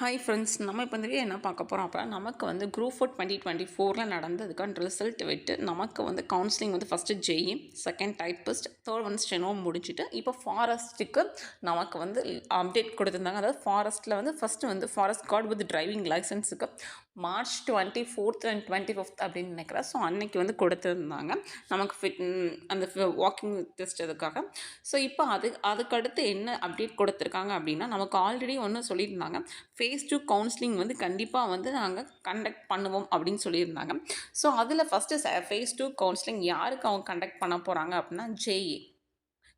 Hi friends நம்ம இப்போ வந்து என்ன பார்க்க போகிறோம் அப்போ நமக்கு வந்து குரூப் ஃபோர் டுவெண்ட்டி டுவெண்ட்டி ஃபோரில் நடந்ததுக்கான ரிசல்ட் விட்டு நமக்கு வந்து கவுன்சிலிங் வந்து first ஜெயி second typist third one steno முடிச்சுட்டு இப்போ ஃபாரஸ்ட்டுக்கு நமக்கு வந்து அப்டேட் கொடுத்துருந்தாங்க. அதாவது ஃபாரஸ்ட்டில் வந்து ஃபஸ்ட்டு வந்து forest guard with driving லைசன்ஸுக்கு March twenty fourth and twenty fifth அப்படின்னு நினைக்கிறேன். ஸோ அன்னைக்கு வந்து கொடுத்துருந்தாங்க. நமக்கு ஃபிட் அந்த வாக்கிங் டெஸ்ட் அதுக்காக ஸோ இப்போ அது அதுக்கடுத்து என்ன அப்டேட் கொடுத்துருக்காங்க அப்படின்னா நமக்கு ஆல்ரெடி ஒன்று சொல்லியிருந்தாங்க. ஃபேஸ் டூ கவுன்சிலிங் வந்து கண்டிப்பாக வந்து நாங்கள் கண்டக்ட் பண்ணுவோம் அப்படின்னு சொல்லியிருந்தாங்க. ஸோ அதில் ஃபஸ்ட்டு ஃபேஸ் டூ கவுன்சிலிங் யாருக்கு அவங்க கண்டக்ட் பண்ண போகிறாங்க அப்படின்னா ஜேஏ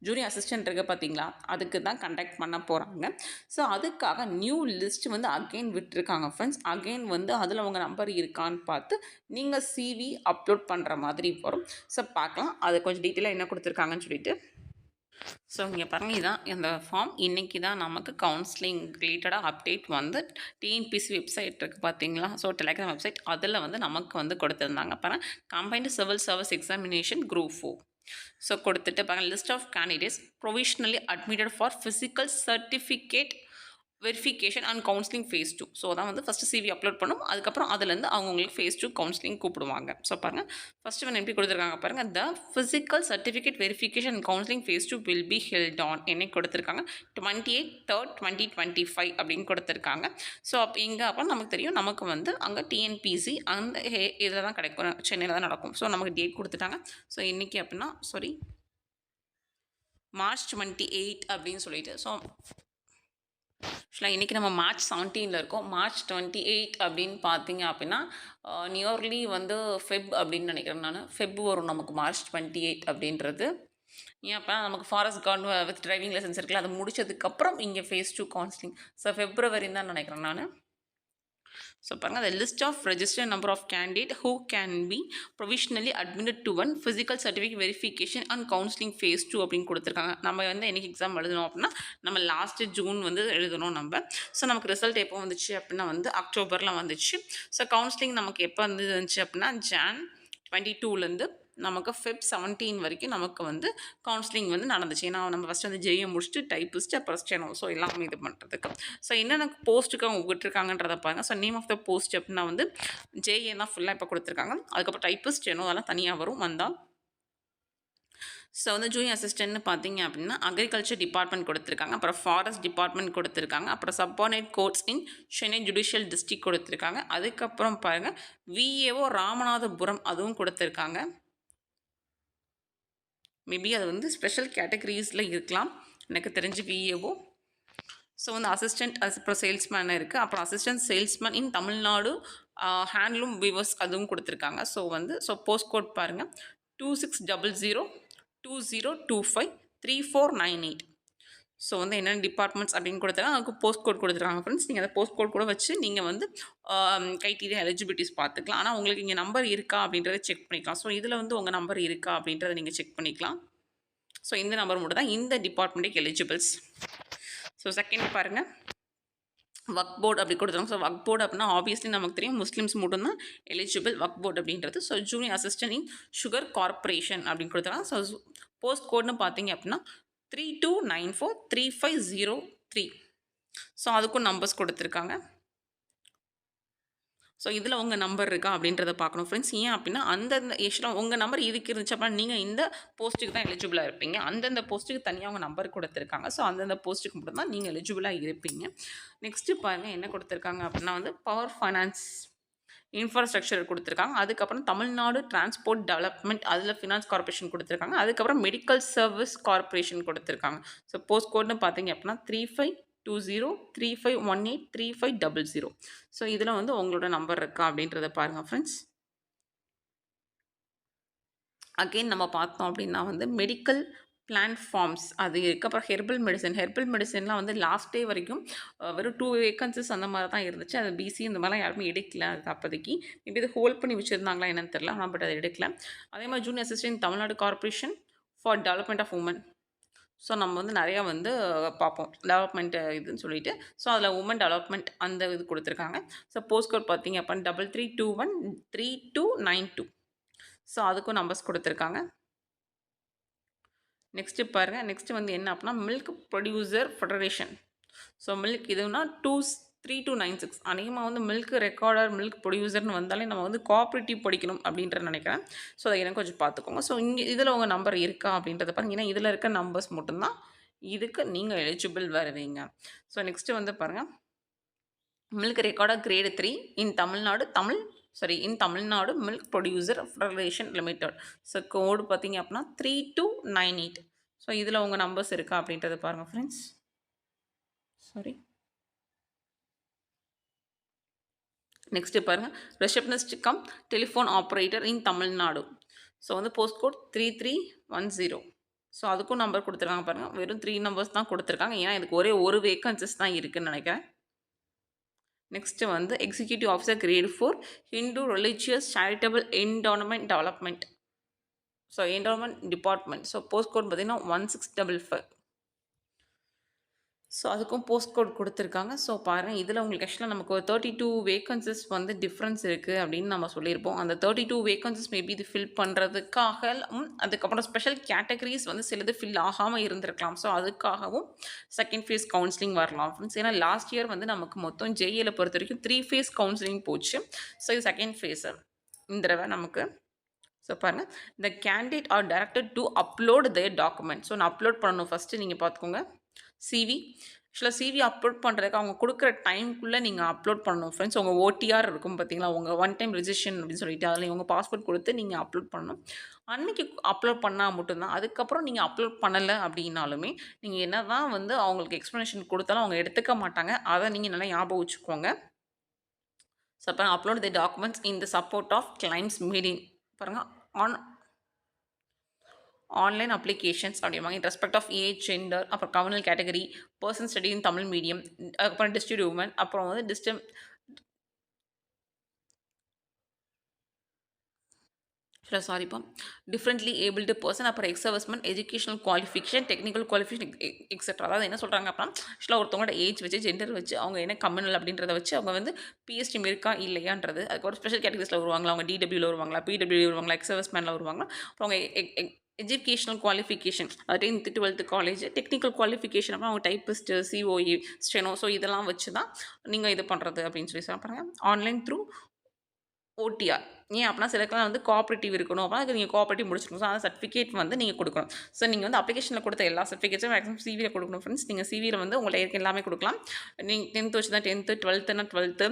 ஜூனியர் அசிஸ்டன்ட் இருக்குது பார்த்தீங்களா அதுக்கு தான் கண்டக்ட் பண்ண போகிறாங்க ஸோ அதுக்காக நியூ லிஸ்ட் வந்து அகெயின் விட்டுருக்காங்க ஃப்ரெண்ட்ஸ் அகெயின் வந்து அதில் உங்கள் நம்பர் இருக்கான்னு பார்த்து நீங்கள் சிவி அப்லோட் பண்ணுற மாதிரி வரும். ஸோ பார்க்கலாம். அது கொஞ்சம் டீட்டெயிலாக என்ன கொடுத்துருக்காங்கன்னு சொல்லிட்டு. ஸோ இங்கே பாருங்கள் இதான் இந்த ஃபார்ம் இன்றைக்கி தான் நமக்கு கவுன்சிலிங் ரிலேட்டடாக அப்டேட் வந்து டிஎன்பிசி வெப்சைட் இருக்குது பார்த்தீங்களா ஸோ டெலிகிராம் வெப்சைட் அதில் வந்து நமக்கு வந்து கொடுத்துருந்தாங்க. பாருங்கள் combined civil service examination group four so கொடுத்துட்டு பாருங்கள் list of candidates provisionally admitted for physical certificate verification and counselling phase two so அதான் வந்து ஃபஸ்ட்டு சிவி அப்லோட் பண்ணும். அதுக்கப்புறம் அதுலேருந்து அவங்க உங்களுக்கு ஃபேஸ் டூ கவுன்சிலிங் கூப்பிடுவாங்க. ஸோ பாருங்கள் ஃபஸ்ட்டு ஒன் எப்படி கொடுத்துருக்காங்க பாருங்கள் the physical certificate verification and counselling phase two will be held on என்னைக்கு கொடுத்துருக்காங்க. Twenty eight third twenty twenty five அப்படின்னு கொடுத்துருக்காங்க. ஸோ அப்போ இங்கே அப்போ நமக்கு தெரியும். நமக்கு வந்து அங்கே டிஎன்பிசி அந்த இதில் தான் கிடைக்கும். சென்னையில் தான் நடக்கும். ஸோ நமக்கு டேட் கொடுத்துட்டாங்க. ஸோ இன்றைக்கி அப்படின்னா சாரி மார்ச் டுவெண்ட்டி எயிட் அப்படின்னு சொல்லிட்டு. ஸோ ஆக்சுவலாக இன்றைக்கி நம்ம மார்ச் செவன்டீனில் இருக்கோம். மார்ச் டுவெண்ட்டி எயிட் அப்படின்னு பார்த்தீங்க அப்படின்னா நியர்லி வந்து ஃபெப் அப்படின்னு நினைக்கிறேன் நான். ஃபெப் வரும் நமக்கு மார்ச் டுவெண்ட்டி எயிட் அப்படின்றது. ஏன் அப்போ நமக்கு forest guard with driving licence இருக்குல்ல அதை முடிச்சதுக்கப்புறம் இங்கே ஃபேஸ் டூ கவுன்சிலிங் ஸோ ஃபெப்ரவரின்னு தான் நினைக்கிறேன் நான். ஸோ பாருங்கள் அந்த list of registered number of candidate who can be provisionally admit to one physical certificate verification and counselling phase two அப்படின்னு கொடுத்துருக்காங்க. நம்ம வந்து என்னைக்கு எக்ஸாம் எழுதணும் அப்படின்னா நம்ம லாஸ்ட்டு ஜூன் வந்து எழுதணும் நம்ம. ஸோ நமக்கு ரிசல்ட் எப்போ வந்துச்சு அப்படின்னா வந்து அக்டோபரில் வந்துச்சு. ஸோ கவுன்சிலிங் நமக்கு எப்போ வந்து வந்துச்சு அப்படின்னா ஜான் டுவெண்ட்டி டூலேருந்து நமக்கு ஃபெப் செவன்டீன் வரைக்கும் நமக்கு வந்து கவுன்சிலிங் வந்து நடந்துச்சு. ஏன்னா நம்ம ஃபஸ்ட்டு வந்து ஜெயை முடிச்சுட்டு டைப்பிஸ்ட்டு அப்புறம் ஸ்டெனோ ஸோ எல்லாமே இது பண்ணுறதுக்கு ஸோ என்னென்ன போஸ்ட்டுக்கு அவங்க விட்டுருக்காங்கன்றத பாருங்க. So name of the post அப்படின்னா வந்து ஜேஏ தான் ஃபுல்லாக இப்போ கொடுத்துருக்காங்க. அதுக்கப்புறம் டைப்பிஸ்ட் ஸ்டெனோ அதெல்லாம் தனியாக வரும் வந்தால் ஸோ வந்து ஜூனியர் அசிஸ்டன்ட்னு பார்த்தீங்க அப்படின்னா அக்ரிகல்ச்சர் டிபார்ட்மெண்ட் கொடுத்துருக்காங்க. அப்புறம் ஃபாரஸ்ட் டிபார்ட்மெண்ட் கொடுத்துருக்காங்க. அப்புறம் subordinate courts in Chennai judicial district கொடுத்துருக்காங்க. அதுக்கப்புறம் பாருங்கள் விஏஓ ராமநாதபுரம் அதுவும் கொடுத்துருக்காங்க. மேபி அது வந்து ஸ்பெஷல் கேட்டகரிஸில் இருக்கலாம். எனக்கு தெரிஞ்சு விஏஓ ஸோ வந்து அசிஸ்டண்ட் அப்புறம் சேல்ஸ்மேன் இருக்குது அப்புறம் assistant salesman in Tamil Nadu handloom weavers அதுவும் கொடுத்துருக்காங்க. ஸோ வந்து ஸோ போஸ்ட் கோட் பாருங்கள் two six double zero two zero two five three four nine eight so வந்து என்னென்ன டிபார்ட்மெண்ட்ஸ் அப்படின்னு கொடுத்துருக்காங்க அதுக்கு போஸ்ட் கோட் கொடுத்துருக்காங்க ஃப்ரெண்ட்ஸ் நீங்கள் அந்த போஸ்ட் கோட் கூட வச்சு நீங்கள் வந்து கைட்டீரியா எலிஜிபிலிட்டிஸ் பார்த்துக்கலாம். ஆனால் உங்களுக்கு இங்கே நம்பர் இருக்கா அப்படின்றத செக் பண்ணிக்கலாம். ஸோ இதில் வந்து உங்கள் நம்பர் இருக்கா அப்படின்றத நீங்கள் செக் பண்ணிக்கலாம். ஸோ இந்த நம்பர் மட்டும் தான் இந்த டிபார்ட்மெண்ட்டுக்கு எலிஜிபிள்ஸ் ஸோ செகண்ட் பாருங்கள் ஒர்க் போர்டு அப்படி கொடுத்துருவாங்க ஸோ ஒர்க் போர்டு அப்படின்னா ஆப்வியஸ்லி நமக்கு தெரியும் முஸ்லீம்ஸ் மட்டும்தான் எலிஜிபிள் ஒர்க் போர்டு அப்படின்றது. So junior assistant in sugar corporation அப்படின்னு கொடுத்துருவாங்க ஸோ போஸ்ட் கோட்னு பார்த்தீங்க அப்படின்னா three two nine four three five zero three so அதுக்கும் நம்பர்ஸ் கொடுத்துருக்காங்க. ஸோ இதில் உங்கள் நம்பர் இருக்கா அப்படின்றத பார்க்கணும் ஃப்ரெண்ட்ஸ் ஏன் அப்படின்னா அந்தந்த ஆக்சுவலாக உங்கள் நம்பர் இதுக்கு இருந்துச்சு அப்படின்னா நீங்கள் இந்த போஸ்ட்டுக்கு தான் எலிஜிபிளாக இருப்பீங்க. அந்தந்த போஸ்ட்டுக்கு தனியாக உங்கள் நம்பர் கொடுத்துருக்காங்க. ஸோ அந்தந்த போஸ்ட்டுக்கு மட்டும்தான் நீங்கள் எலிஜிபிளாக இருப்பீங்க. நெக்ஸ்ட்டு பாருங்கள் என்ன கொடுத்துருக்காங்க அப்படின்னா வந்து பவர் ஃபைனான்ஸ் இன்ஃப்ராஸ்ட்ரக்சர் கொடுத்துருக்காங்க. அதுக்கப்புறம் தமிழ்நாடு டிரான்ஸ்போர்ட் டெவலப்மெண்ட் அதில் ஃபினான்ஸ் கார்பரேஷன் கொடுத்துருக்காங்க. அதுக்கப்புறம் மெடிக்கல் சர்வீஸ் கார்பரேஷன் கொடுத்துருக்காங்க. ஸோ போஸ்ட் கோட்னு பார்த்தீங்க அப்படின்னா three five two zero three five one eight three five double zero so இதில் வந்து உங்களோட நம்பர் இருக்கா அப்படின்றத பாருங்கள் ஃப்ரெண்ட்ஸ் அகெயின் நம்ம பார்த்தோம் அப்படின்னா வந்து மெடிக்கல் பிளான்ட் ஃபார்ம்ஸ் அது இருக்குது அப்புறம் ஹெர்பல் மெடிசன் ஹெர்பல் மெடிசன்லாம் வந்து லாஸ்ட் டே வரைக்கும் வெறும் டூ வேக்கன்சிஸ் அந்த மாதிரி தான் இருந்துச்சு. அது பிசி இந்த மாதிரிலாம் யாருமே எடுக்கல அது அப்போதைக்கு. மேபி இது ஹோல்ட் பண்ணி வச்சுருந்தாங்களா என்னன்னு தெரில ஆனால் பட் அதை எடுக்கல. அதே மாதிரி junior assistant Tamil Nadu corporation for development of women so நம்ம வந்து நிறையா வந்து பார்ப்போம். டெவலப்மெண்ட் இதுன்னு சொல்லிட்டு. ஸோ அதில் உமன் டெவலப்மெண்ட் அந்த இது கொடுத்துருக்காங்க. ஸோ போஸ்ட் கோட் பார்த்தீங்க அப்படின்னா double three two one three two nine two so அதுக்கும் நம்பர்ஸ் கொடுத்துருக்காங்க. நெக்ஸ்ட்டு பாருங்கள் நெக்ஸ்ட்டு வந்து என்ன அப்படின்னா milk producer federation so milk இதுனா two three two nine six அநேகமாக வந்து மில்க் ரெக்கார்டர் மில்க் ப்ரொடியூசர்னு வந்தாலே நம்ம வந்து கோஆப்ரேட்டிவ் படிக்கணும் அப்படின்ற நினைக்கிறேன். ஸோ அதை எனக்கு கொஞ்சம் பார்த்துக்கோங்க. ஸோ இங்கே இதில் உங்கள் நம்பர் இருக்கா அப்படின்றத பாருங்க. ஏன்னா இதில் இருக்க நம்பர்ஸ் மட்டும்தான் இதுக்கு நீங்கள் எலிஜிபிள் வருவீங்க ஸோ நெக்ஸ்ட்டு வந்து பாருங்கள் milk recorder grade three in Tamil Nadu Tamil sorry in Tamil Nadu milk producer federation limited so code பார்த்தீங்க அப்படின்னா three two nine eight so இதில் உங்கள் நம்பர்ஸ் இருக்கா அப்படின்றத பாருங்கள் ஃப்ரெண்ட்ஸ் சாரி நெக்ஸ்ட்டு பாருங்கள் receptionist cum telephone operator in Tamil Nadu so வந்து post code three three one zero so அதுக்கும் நம்பர் கொடுத்துருக்காங்க பாருங்கள் வெறும் த்ரீ நம்பர்ஸ் தான் கொடுத்துருக்காங்க. ஏன்னா இதுக்கு ஒரே ஒரு வேக்கன்சிஸ் தான் இருக்குதுன்னு நினைக்கிறேன். நெக்ஸ்ட்டு வந்து executive officer grade four Hindu religious charitable endowment development so endowment department so post code பார்த்திங்கன்னா one six double five so அதுக்கும் போஸ்ட் கோட் கொடுத்துருக்காங்க. ஸோ பாருங்கள் இதில் உங்களுக்கு ஆக்சுவலாக நமக்கு ஒரு தேர்ட்டி டூ வேக்கன்சிஸ் வந்து டிஃப்ரென்ஸ் இருக்குது அப்படின்னு நம்ம சொல்லியிருப்போம். அந்த தேர்ட்டி டூ வேக்கன்சிஸ் மேபி இது ஃபில் பண்ணுறதுக்காக அதுக்கப்புறம் ஸ்பெஷல் கேட்டகரிஸ் வந்து சிலது ஃபில் ஆகாமல் இருந்திருக்கலாம். ஸோ அதுக்காகவும் செகண்ட் ஃபேஸ் கவுன்சிலிங் வரலாம் ஃப்ரெண்ட்ஸ் ஏன்னா லாஸ்ட் இயர் வந்து நமக்கு மொத்தம் ஜேஏல பொறுத்த வரைக்கும் த்ரீ ஃபேஸ் கவுன்சிலிங் போச்சு. ஸோ இது செகண்ட் ஃபேஸு இந்த தடவை நமக்கு. ஸோ பாருங்கள் இந்த candidate are directed to upload the document so நான் அப்லோட் பண்ணணும் ஃபஸ்ட்டு நீங்கள் பார்த்துக்கோங்க. சிவி ஆக்சுவலாக சிவி அப்லோட் பண்ணுறதுக்கு அவங்க கொடுக்குற டைம்குள்ளே நீங்கள் அப்லோட் பண்ணணும். ஃப்ரெண்ட்ஸ் உங்கள் ஓடிஆர் இருக்கும் பார்த்தீங்களா உங்கள் ஒன் டைம் ரிஜிஸ்ட்ரேஷன் அப்படின்னு சொல்லிட்டு அதில் உங்கள் பாஸ்போர்ட் கொடுத்து நீங்கள் அப்லோட் பண்ணணும். அன்றைக்கி அப்லோட் பண்ணால் மட்டும்தான். அதுக்கப்புறம் நீங்கள் அப்லோட் பண்ணலை அப்படின்னாலுமே நீங்கள் என்ன தான் வந்து அவங்களுக்கு எக்ஸ்ப்ளனேஷன் கொடுத்தாலும் அவங்க எடுத்துக்க மாட்டாங்க. அதை நீங்கள் நல்லா ஞாபகம் வச்சுக்கோங்க. Suppose upload the documents in the support of claims meeting பாருங்கள் ஆன் ஆன்லைன் அப்ளிகேஷன்ஸ் அப்படிம்பாங்க. In respect of age gender அப்புறம் communal category person study in Tamil medium அப்புறம் டிஸ்ட்ரிக்ட் உமன் அப்புறம் வந்து டிஸ்டம் சாரிப்பா டிஃப்ரெண்ட்லி ஏபிள்டு பர்சன் அப்புறம் ex servicemen educational qualification technical qualification etcetera அதாவது என்ன சொல்கிறாங்க அப்படின்னா ஆக்சுவலாக ஒருத்தவங்களோட ஏஜ் வச்சு ஜெண்டர் வச்சு அவங்க என்ன கம்யூனல் அப்படின்றத வச்சு அவங்க வந்து பிஎஸ்டி இருக்கா இல்லையான்றது அதுக்கப்புறம் ஸ்பெஷல் கேட்டகரிஸில் வருவாங்களா அவங்க டிடபிள்யூவில் வருவாங்களா பிடபிள்யூ வருவாங்களா எக்ஸ் சர்வஸ்மேனில் வருவாங்களா அப்புறம் அவங்க எஜுகேஷனல் குவாலிஃபிகேஷன் அது tenth twelfth college technical qualification அப்புறம் அவங்க டைப்பிஸ்ட்டு சிஓஇ ஸ்டெனோ ஸோ இதெல்லாம் வச்சு தான் நீங்கள் இது பண்ணுறது அப்படின்னு சொல்லி சொல்கிறாங்க ஆன்லைன் த்ரூ ஓடிஆர் ஏன் அப்படின்னா சிலக்கெல்லாம் வந்து கோஆப்ரேட்டிவ் இருக்கணும். அப்படின்னா அதுக்கு நீங்கள் கோஆப்ரேட்டிவ் முடிச்சிருக்கணும் ஸோ அந்த சர்டிஃபிகேட் வந்து நீங்கள் கொடுக்கணும். ஸோ நீங்கள் வந்து அப்ளிகேஷனில் கொடுத்த எல்லா சர்டிஃபிகேட்ஸும் மேக்ஸிமம் சிவியில் கொடுக்கணும் ஃப்ரெண்ட்ஸ் நீங்கள் சிவியில் வந்து உங்களை இருக்க எல்லாமே கொடுக்கலாம். நீங்கள் டென்த்து வச்சு தான் டென்த்து டுவெல்த்துனா டுவெல்த்து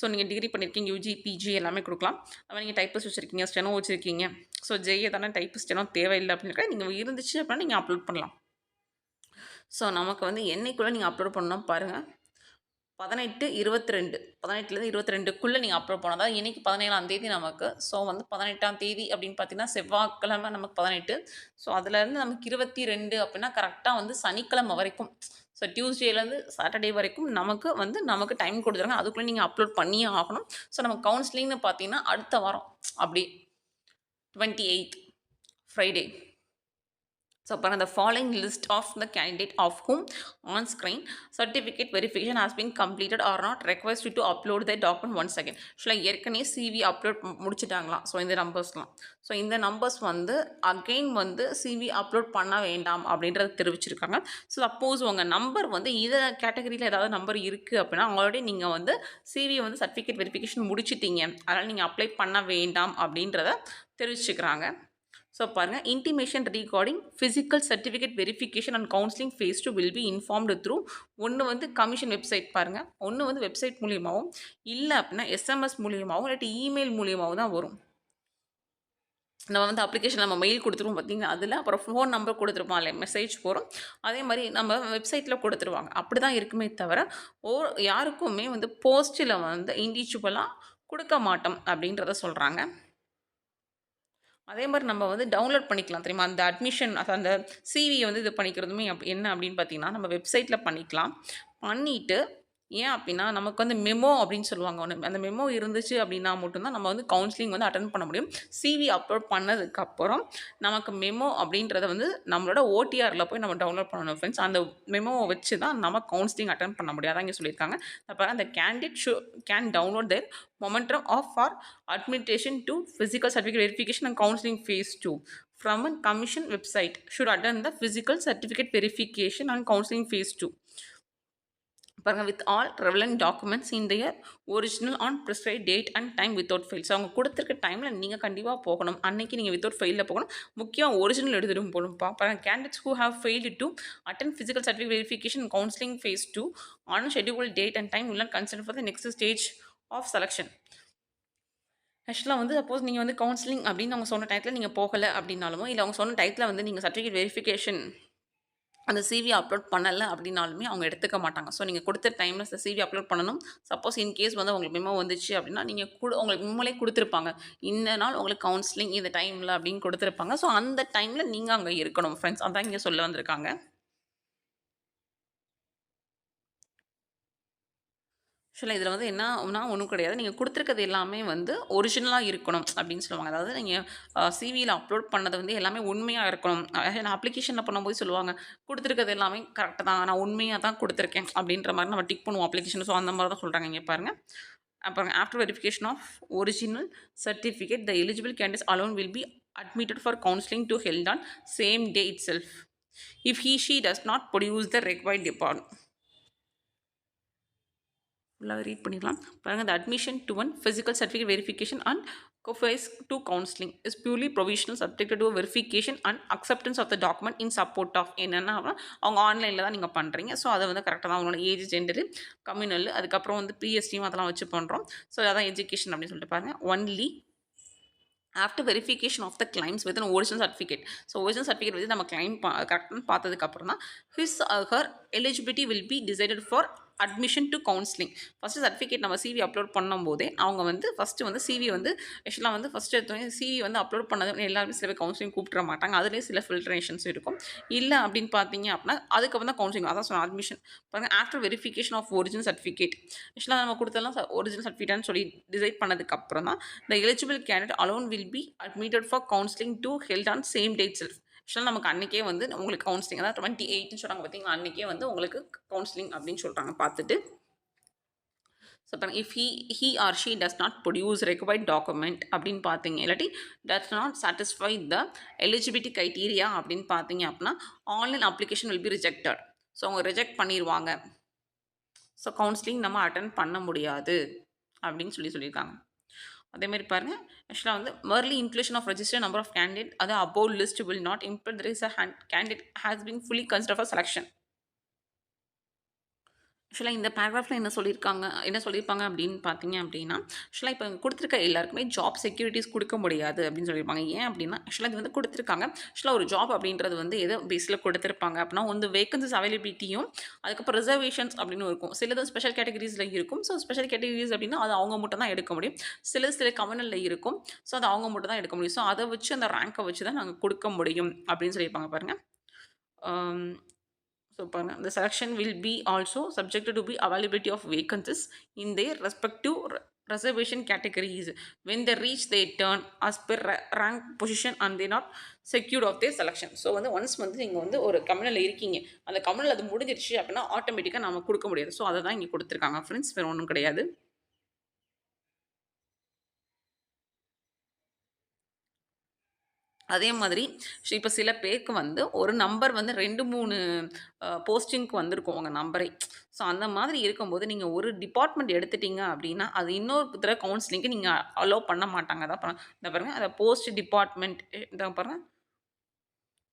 ஸோ நீங்கள் டிகிரி பண்ணியிருக்கீங்க யூஜி பிஜி எல்லாமே கொடுக்கலாம். அப்புறம் நீங்கள் டைப்பஸ் வச்சுருக்கீங்க ஸ்டெனோ வச்சுருக்கீங்க. ஸோ ஜெயே தானே டைப்பிஸ்ட் ஸ்டெனோ தேவையில்லை அப்படின்னு நீங்கள் இருந்துச்சு அப்படின்னா நீங்கள் அப்லோட் பண்ணலாம். ஸோ நமக்கு வந்து என்னைக்குள்ளே நீங்கள் அப்லோட் பண்ணணும் பாருங்கள் பதினெட்டு இருபத்தி ரெண்டு பதினெட்டுலேருந்து இருபத்தி ரெண்டுக்குள்ளே நீங்கள் அப்லோட் பண்ணால் தான் இன்றைக்கி பதினேழாம் தேதி நமக்கு. ஸோ வந்து பதினெட்டாம் தேதி அப்படின்னு பார்த்தீங்கன்னா செவ்வாய்க்கிழமை நமக்கு பதினெட்டு. ஸோ அதுலேருந்து நமக்கு இருபத்தி ரெண்டு அப்படின்னா கரெக்டாக வந்து சனிக்கிழமை வரைக்கும். ஸோ டியூஸ்டேலேருந்து சாட்டர்டே வரைக்கும் நமக்கு வந்து நமக்கு டைம் கொடுத்துருங்க அதுக்குள்ளே நீங்கள் அப்லோட் பண்ணியே ஆகணும். ஸோ நம்ம கவுன்சிலிங்னு பார்த்தீங்கன்னா அடுத்த வாரம். அப்படி. Twenty eight Friday So, upon the following list of the candidate of whom on screen certificate verification has been completed or not request you to upload the document once again. ஆக்சுவலாக ஏற்கனவே CV upload முடிச்சிட்டாங்களாம் so இந்த நம்பர்ஸ்லாம் so இந்த numbers வந்து again வந்து CV upload பண்ண வேண்டாம் அப்படின்றத தெரிவிச்சிருக்காங்க. ஸோ சப்போஸ் உங்கள் நம்பர் வந்து இதை கேட்டகரியில் ஏதாவது நம்பர் இருக்குது அப்படின்னா ஆல்ரெடி நீங்கள் வந்து சிவி வந்து சர்டிஃபிகேட் வெரிஃபிகேஷன் முடிச்சிட்டீங்க. அதனால் நீங்கள் அப்ளை பண்ண வேண்டாம் அப்படின்றத தெரிவிச்சுக்கிறாங்க. ஸோ பாருங்கள் intimation regarding physical certificate verification and counselling phase two will be informed through ஒன்று வந்து கமிஷன் வெப்சைட் பாருங்கள் ஒன்று வந்து வெப்சைட் மூலியமாகவும் இல்லை அப்படின்னா எஸ்எம்எஸ் மூலியமாகவும் இல்லாட்டி இமெயில் மூலியமாகவும் தான் வரும். நம்ம வந்து அப்ளிகேஷன் நம்ம மெயில் கொடுத்துருவோம் பார்த்தீங்கன்னா அதில் அப்புறம் ஃபோன் நம்பர் கொடுத்துருப்போம் இல்லை மெசேஜ் போகிறோம் அதே மாதிரி நம்ம வெப்சைட்டில் கொடுத்துருவாங்க. அப்படி தான் இருக்குமே தவிர ஓ யாருக்குமே வந்து போஸ்ட்டில் வந்து இண்டிவிஜுவலாக கொடுக்க மாட்டோம் அப்படின்றத சொல்கிறாங்க அதே மாதிரி நம்ம வந்து டவுன்லோட் பண்ணிக்கலாம். தெரியுமா? அந்த அட்மிஷன் அந்த சிவியை வந்து இது பண்ணிக்கிறதுமே அப் என்ன அப்படின்னு பார்த்தீங்கன்னா நம்ம வெப்சைட்டில் பண்ணிக்கலாம். பண்ணிவிட்டு ஏன் அப்படின்னா நமக்கு வந்து மெமோ அப்படின்னு சொல்லுவாங்க. ஒன்று அந்த மெமோ இருந்துச்சு அப்படின்னா மட்டும்தான் நம்ம வந்து கவுன்சிலிங் வந்து அட்டன் பண்ண முடியும். சிவி அப்லோட் பண்ணதுக்கப்புறம் நமக்கு மெமோ அப்படின்றத வந்து நம்மளோட ஓடிஆரில் போய் நம்ம டவுன்லோட் பண்ணணும் ஃப்ரெண்ட்ஸ் அந்த மெமோவை வச்சு தான் நம்ம கவுன்சிலிங் அட்டன் பண்ண முடியாது இங்கே சொல்லியிருக்காங்க. அப்போ அந்த candidate show can download their memorandum of for administration to physical certificate verification and counselling phase two from a commission website should attend the physical certificate verification and counselling phase two பாருங்கள் with all relevant documents இந்த year original on prescribe date and time without fail so அவங்க கொடுத்துருக்க டைமில் நீங்கள் கண்டிப்பாக போகணும். அன்றைக்கி நீங்கள் வித்தவுட் ஃபெயிலில் போகணும். முக்கியம் ஒரிஜினல் எடுத்துகிட்டு போகணும்ப்பா பாருங்கள் candidates who have failed to attend physical certificate verification counselling phase two on schedule date and time உள்ள not for the next stage of selection ஆக்சுவலாக வந்து சப்போஸ் நீங்கள் வந்து கவுன்சிலிங் அப்படின்னு அவங்க சொன்ன டயத்தில் நீங்கள் போகலை அப்படின்னாலுமோ இல்லை அவங்க சொன்ன டயத்தில் வந்து நீங்கள் சர்டிஃபிகேட் வெரிஃபிகேஷன் அந்த சிவி அப்லோட் பண்ணலை அப்படின்னாலுமே அவங்க எடுத்துக்க மாட்டாங்க. ஸோ நீங்கள் கொடுத்த டைமில் இந்த சிவி அப்லோட் பண்ணணும். சப்போஸ் இன் கேஸ் வந்து உங்களுக்கு மெமோ வந்துச்சு அப்படின்னா நீங்கள் கூட உங்களுக்கு மெமோலே கொடுத்துருப்பாங்க. இந்த நாள் உங்களுக்கு கவுன்சிலிங் இந்த டைமில் அப்படின்னு கொடுத்துருப்பாங்க. ஸோ அந்த டைமில் நீங்கள் அங்கே இருக்கணும் ஃப்ரெண்ட்ஸ் அதான் இங்கே சொல்ல வந்திருக்காங்க. ஆக்சுவலாக இதில் வந்து என்னன்னா ஒன்றும் கிடையாது. நீங்கள் கொடுத்துருக்கிறது எல்லாமே வந்து ஒரிஜினலாக இருக்கணும் அப்படின்னு சொல்லுவாங்க. அதாவது நீங்கள் சிவியில் அப்லோட் பண்ணது வந்து எல்லாமே உண்மையாக இருக்கணும். நான் அப்ளிகேஷனில் பண்ணும்போது சொல்லுவாங்க கொடுத்துருக்கிறது எல்லாமே கரெக்டாக தான். நான் உண்மையாக தான் கொடுத்துருக்கேன். அப்படின்ற மாதிரி நம்ம டிக் பண்ணுவோம் அப்ளிகேஷன் ஸோ அந்த மாதிரி தான் சொல்கிறாங்க இங்கே பாருங்கள் அப்புறம் after verification of original certificate the eligible candidates alone will be admitted for counselling to held on same day itself if he she does not produce the required depart ஃபுல்லாக read பண்ணிடலாம். பாருங்கள் இந்த admission to one physical certificate verification and கோஃபைஸ் to counselling is purely provisional subject to verification and acceptance of the document in support of என்னென்னா அவங்க ஆன்லைனில் தான் நீங்கள் பண்ணுறீங்க ஸோ அதை வந்து கரெக்டாக தான் அவங்களோட ஏஜ் ஜெண்டரு கம்யூனல் அதுக்கப்புறம் வந்து பிஎஸ்டியும் அதெல்லாம் வச்சு பண்ணுறோம் ஸோ அதான் எஜுகேஷன் அப்படின்னு சொல்லிட்டு பாருங்கள் only after verification of the claims with original certificate so original certificate வந்து நம்ம கிளைம் பா கரெக்டாக பார்த்ததுக்கப்புறம் தான் his her eligibility will be decided for admission to counselling first certificate நம்ம சிவி அப்லோட் பண்ணும்போதே அவங்க வந்து ஃபஸ்ட்டு வந்து சிவி வந்து ஆக்சுவலாக வந்து ஃபஸ்ட்டு எடுத்தோடனே சிவி வந்து அப்லோட் பண்ணது எல்லாருமே சில பேர் கவுன்சிலிங் கூப்பிட்ற மாட்டாங்க. அதுலேயே சில ஃபில்ட்ரேஷன்ஸ் இருக்கும். இல்லை அப்படின்னு பார்த்தீங்க அப்படின்னா அதுக்கப்புறம் தான் கவுன்சிலிங் அதான் சொன்ன அட்மிஷன் பாருங்கள் after verification of original certificate ஆக்சுவலாக நம்ம கொடுத்தலாம் ஒரிஜினல் சர்டிஃபிகேட்னு சொல்லி டிசைட் பண்ணதுக்கப்புறம் தான் the eligible candidate alone will be admitted for counselling to held on same date self ஆக்சுவலாக நமக்கு அன்றைக்கே வந்து உங்களுக்கு கவுன்சிலிங் அதாவது டுவெண்ட்டி எயிட்னு சொல்கிறாங்க பார்த்தீங்களா அன்றைக்கே வந்து உங்களுக்கு கவுன்சிலிங் அப்படின்னு சொல்கிறாங்க பார்த்துட்டு. ஸோ பாருங்க if he he or she does not produce required document அப்படின்னு பார்த்தீங்க இல்லாட்டி does not satisfy the eligibility criteria அப்படின்னு பார்த்தீங்க அப்படின்னா online application will be rejected so அவங்க ரிஜெக்ட் பண்ணிடுவாங்க ஸோ கவுன்சிலிங் நம்ம அட்டன் பண்ண முடியாது அப்படின்னு சொல்லி சொல்லியிருக்காங்க. அதேமாதிரி பாருங்கள் ஆக்சுவலாக வந்து merely inclusion of register number of candidate அது above list will not implied there is a hand candidate has been fully considered for selection. ஆக்சுவலாக இந்த பேராகிராஃபில் என்ன சொல்லியிருக்காங்க என்ன சொல்லியிருப்பாங்க அப்படின்னு பார்த்தீங்க அப்படின்னா ஆக்சுவலாக இப்போ கொடுத்துருக்க எல்லாருக்குமே ஜாப் செக்யூரிட்டிஸ் கொடுக்க முடியாது அப்படின்னு சொல்லியிருப்பாங்க ஏன் அப்படின்னா ஆக்சுவலாக இது வந்து கொடுத்துருக்காங்க. ஆக்சுவலாக ஒரு ஜாப் அப்படின்றது வந்து எதோ பேஸில் கொடுத்துருப்பாங்க. அப்படின்னா வந்து வேகன்சிஸ் அவைலபிலிட்டியும் அதுக்கப்புறம் ரிசர்வேஷன்ஸ் அப்படின்னு இருக்கும். சிலது ஸ்பெஷல் கேட்டகரிஸில் இருக்கும். ஸோ ஸ்பெஷல் கேட்டகரிஸ் அப்படின்னா அது அவங்க மட்டும் தான் எடுக்க முடியும். சில சில கமனில் இருக்கும். ஸோ அது அவங்க மட்டும் தான் எடுக்க முடியும். ஸோ அதை வச்சு அந்த ரேங்கை வச்சு தான் நாங்கள் கொடுக்க முடியும் அப்படின்னு சொல்லியிருப்பாங்க பாருங்கள் ஸோ பாருங்கள் இந்த selection will be also subject to be availability of vacancies in their respective reservation categories when they reach their turn as per rank position and they not secured of their selection so வந்து once வந்து நீங்கள் வந்து ஒரு கம்யூனலில் இருக்கீங்க அந்த communal அது முடிஞ்சிருச்சு அப்படின்னா ஆட்டோமேட்டிக்காக நம்ம கொடுக்க முடியாது ஸோ அதை தான் இங்கே கொடுத்துருக்காங்க ஃப்ரெண்ட்ஸ் வேறு ஒன்றும் கிடையாது அதே மாதிரி இப்போ சில பேருக்கு வந்து ஒரு நம்பர் வந்து ரெண்டு மூணு போஸ்டிங்க்கு வந்திருக்கும் உங்கள் நம்பரே ஸோ அந்த மாதிரி இருக்கும்போது நீங்கள் ஒரு டிபார்ட்மெண்ட் எடுத்துட்டீங்க அப்படின்னா அது இன்னொரு தடவை கவுன்சிலிங்க்கு நீங்கள் அலோவ் பண்ண மாட்டாங்க. அதான் இந்த பாருங்கள் அந்த போஸ்ட் டிபார்ட்மெண்ட் இந்த பாருங்கள்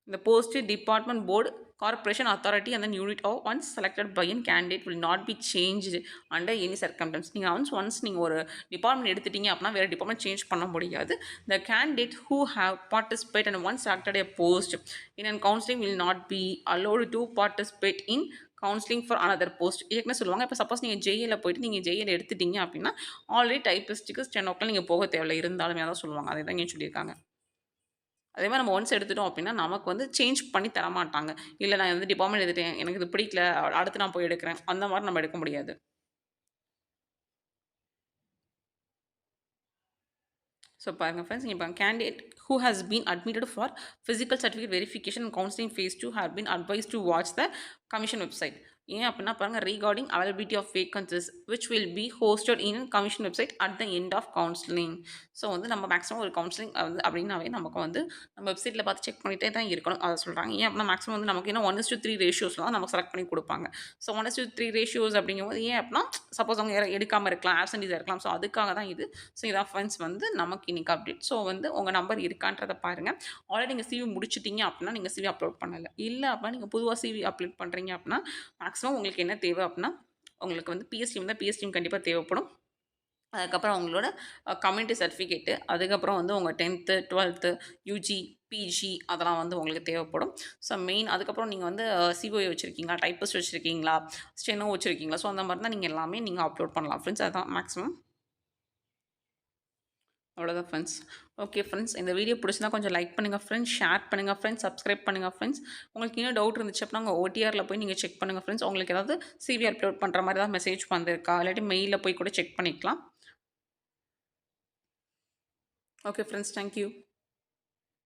இந்த post department board corporation authority and then unit of once selected by an candidate will not be changed under any circumstance நீங்கள் once ஒன்ஸ் நீங்கள் ஒரு டிபார்ட்மெண்ட் எடுத்துட்டீங்க அப்படின்னா வேறு டிபார்ட்மெண்ட் சேஞ்ச் பண்ண முடியாது the candidate who have participate and won selected a post in and counselling will not be allowed to participate in counselling for another post ஏற்கனவே சொல்லுவாங்க இப்போ சப்போஸ் நீங்கள் ஜெயிலில் போயிட்டு நீங்கள் ஜெயிலில் எடுத்துட்டீங்க அப்படின்னா ஆல்ரெடி டைப்பிஸ்ட்டுக்கு ஸ்டென் ஓக்கில் நீங்கள் போக தேவையில்லை இருந்தாலுமே தான் சொல்லுவாங்க அதை தான் இங்கே சொல்லியிருக்காங்க அதே மாதிரி நம்ம ஒன்ஸ் எடுத்துட்டோம் அப்படின்னா நமக்கு வந்து சேஞ்ச் பண்ணி தர மாட்டாங்க இல்லை நான் வந்து டிபார்ட்மெண்ட் எடுத்துட்டேன் எனக்கு இது பிடிக்கல அடுத்து நான் போய் எடுக்கிறேன். அந்த மாதிரி நம்ம எடுக்க முடியாது. ஸோ பாருங்கள் ஃப்ரெண்ட்ஸ் இப்போ candidate who has been admitted for physical certificate verification counselling phase two have been advise to watch the commission website ஏன் அப்படின்னா பாருங்கள் regarding availability of vacancies which will be hosted in commission website at the end of counselling so வந்து நம்ம maximum ஒரு counselling வந்து அப்படின்னாவே நமக்கு வந்து நம்ம வெப்சைட்டில் பார்த்து செக் பண்ணிகிட்டே தான் இருக்கணும். அதை சொல்கிறாங்க ஏன் அப்படின்னா மேக்ஸிமம் வந்து நமக்கு இன்னும் ஒன் இஸ் டூ த்ரீ ரேஷியோஸ்லாம் தான் நமக்கு செலக்ட் பண்ணி கொடுப்பாங்க. So one is to three ratios அப்படிங்கும்போது ஏன் அப்படின்னா சப்போஸ் அவங்க யாரும் எடுக்காமல் இருக்கலாம் ஆப்சன்டீஸாக இருக்கலாம். ஸோ அதுக்காக தான் இது. ஸோ இதான் ஃப்ரெண்ட்ஸ் வந்து நமக்கு இன்னைக்கு அப்டேட் ஸோ வந்து உங்கள் நம்பர் இருக்கான்றதை பாருங்கள் ஆல்ரெடி நீங்கள் சிவி முடிச்சிட்டீங்க அப்படின்னா நீங்கள் சிவி அப்லோட் பண்ணலை. இல்லை அப்படின்னா நீங்கள் பொதுவாக சிவி அப்லோட் பண்ணுறீங்க அப்படின்னா மேக்ஸிமம் மேக்ஸிமம் உங்களுக்கு என்ன தேவை அப்படின்னா உங்களுக்கு வந்து பிஎஸ்டிஎம் தான் பிஎஸ்டிஎம் கண்டிப்பாக தேவைப்படும். அதுக்கப்புறம் அவங்களோட கம்யூனிட்டி சர்டிஃபிகேட்டு அதுக்கப்புறம் வந்து உங்கள் டென்த்து டுவெல்த்து யூஜி பிஜி அதெல்லாம் வந்து உங்களுக்கு தேவைப்படும். ஸோ மெயின் அதுக்கப்புறம் நீங்கள் வந்து சிஓஏ வச்சுருக்கீங்களா டைப்பஸ்ட் வச்சுருக்கீங்களா ஸ்டெனோ வச்சுருக்கீங்களா ஸோ அந்த மாதிரி தான் நீங்கள் எல்லாமே நீங்கள் அப்லோட் பண்ணலாம். ஃப்ரெண்ட்ஸ் அதுதான் மேக்ஸிமம் அவ்வளோதான் ஃப்ரெண்ட்ஸ் ஓகே ஃப்ரெண்ட்ஸ் இந்த வீடியோ பிடிச்சினா கொஞ்சம் லைக் பண்ணுங்கள் ஃப்ரெண்ட்ஸ் ஷேர் பண்ணுங்கள் ஃப்ரெண்ட்ஸ் சப்ஸ்கிரைப் பண்ணுங்கள் ஃப்ரெண்ட்ஸ் உங்களுக்கு இன்னும் டவுட் இருந்துச்சு அப்படின்னா உங்கள் ஓடிஆரில் போய் நீங்கள் செக் பண்ணுங்கள் ஃப்ரெண்ட்ஸ் உங்களுக்கு ஏதாவது சிவி அப்லோட் பண்ணுற மாதிரி தான் மெசேஜ் வந்திருக்கா? இல்லாட்டி மெயிலில் போய் கூட செக் பண்ணிக்கலாம். Okay friends thank you